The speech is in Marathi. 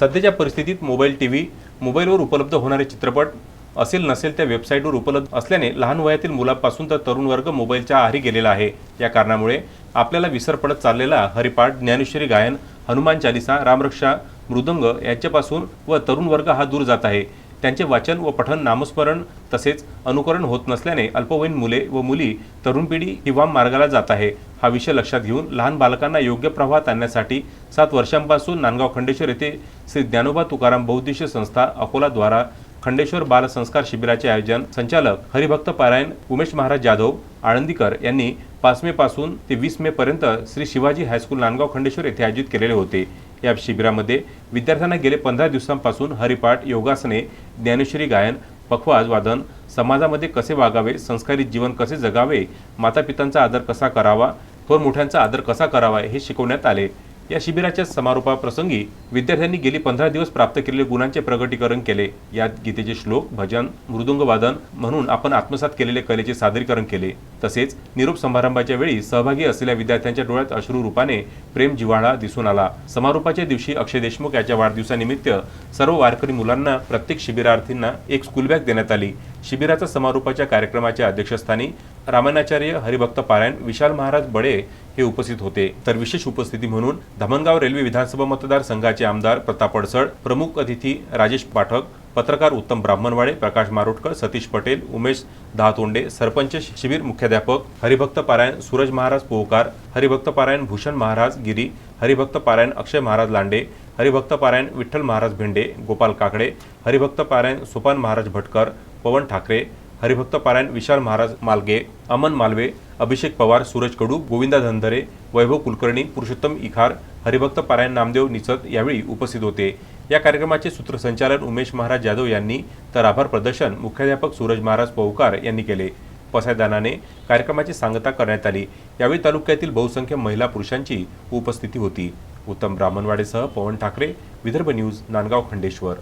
सध्याच्या परिस्थितीत मोबाईल टी व्ही मोबाईलवर उपलब्ध होणारे चित्रपट असेल नसेल त्या वेबसाईटवर उपलब्ध असल्याने लहान वयातील मुलांपासून तर तरुण वर्ग मोबाईलच्या आहारी गेलेला आहे. या कारणामुळे आपल्याला विसर पडत चाललेला हरिपाठ ज्ञानेश्वरी गायन हनुमान चालिसा रामरक्षा मृदंग यांच्यापासून व तरुण वर्ग हा दूर जात आहे. त्यांचे वाचन व पठन नामस्मरण तसेच अनुकरण होत नसल्याने अल्पवयीन मुले व मुली तरुण पिढी हिवाम मार्गाला जात आहे. हा विषय लक्षात घेऊन लहान बालकांना योग्य प्रवाहात आणण्यासाठी सात वर्षांपासून नांदगाव खंडेश्वर येथे श्री ज्ञानोबा तुकाराम बहुद्देशीय संस्था अकोलाद्वारा खंडेश्वर बाल संस्कार शिबिराचे आयोजन संचालक हरिभक्त पारायण उमेश महाराज जाधव आळंदीकर यांनी पाच मे पासून ते वीस मे पर्यंत श्री शिवाजी हायस्कूल नांदगाव खंडेश्वर येथे आयोजित केलेले होते. या शिबिरामध्ये विद्यार्थ्यांना गेले पंधरा दिवसांपासून हरिपाठ योगासने ज्ञानेश्वरी गायन पखवाज वादन समाजामध्ये कसे वागावे संस्कारित जीवन कसे जगावे मातापितांचा आदर कसा करावा थोर मोठ्यांचा आदर कसा करावा हे शिकवण्यात आले. या शिबिराच्या समारोपाप्रसंगी विद्यार्थ्यांनी गेली पंधरा दिवस प्राप्त केलेले गुणांचे प्रगटीकरण केले. यात गीतेचे श्लोक भजन मृदुंगवादन म्हणून आपण आत्मसात केलेले कलेचे सादरीकरण केले. तसेच निरोप समारंभाच्या वेळी सहभागी असलेल्या विद्यार्थ्यांच्या डोळ्यात अश्रू रूपाने प्रेम जिव्हाळा दिसून आला. समारोपाच्या दिवशी अक्षय देशमुख याच्या वाढदिवसानिमित्त सर्व वारकरी मुलांना प्रत्येक शिबिरार्थींना एक स्कूल बॅग देण्यात आली. शिबिराचा समारोपाच्या कार्यक्रमाच्या अध्यक्षस्थानी रामानाचार्य हरिभक्त पारायण विशाल महाराज बडे हे उपस्थित होते. तर विशेष उपस्थिती म्हणून धामणगाव रेल्वे विधानसभा मतदारसंघाचे आमदार प्रताप अडसळ प्रमुख अतिथी राजेश पाठक पत्रकार उत्तम ब्राह्मणवाडे प्रकाश मारोटकर सतीश पटेल उमेश दहातोंडे सरपंच शिबिर मुख्याध्यापक हरिभक्त पारायण सूरज महाराज पोहकार हरिभक्त पारायण भूषण महाराज गिरी हरिभक्त पारायण अक्षय महाराज लांडे हरिभक्त पारायण विठ्ठल महाराज भेंडे गोपाल काकडे हरिभक्त पारायण सोपान महाराज भटकर पवन ठाकरे हरिभक्त पारायण विशाल महाराज मालगे अमन मालवे अभिषेक पवार सूरज कडू गोविंदा धनधरे वैभव कुलकर्णी पुरुषोत्तम इखार हरिभक्त पारायण नामदेव निचत यावेळी उपस्थित होते. या कार्यक्रमाचे सूत्रसंचालन उमेश महाराज जाधव यांनी तर आभार प्रदर्शन मुख्याध्यापक सूरज महाराज पौकार यांनी केले. पसायदानाने कार्यक्रमाची सांगता करण्यात आली. यावेळी तालुक्यातील बहुसंख्य महिला पुरुषांची उपस्थिती होती. उत्तम ब्राह्मणवाडेसह पवन ठाकरे विदर्भ न्यूज नांदगाव खंडेश्वर.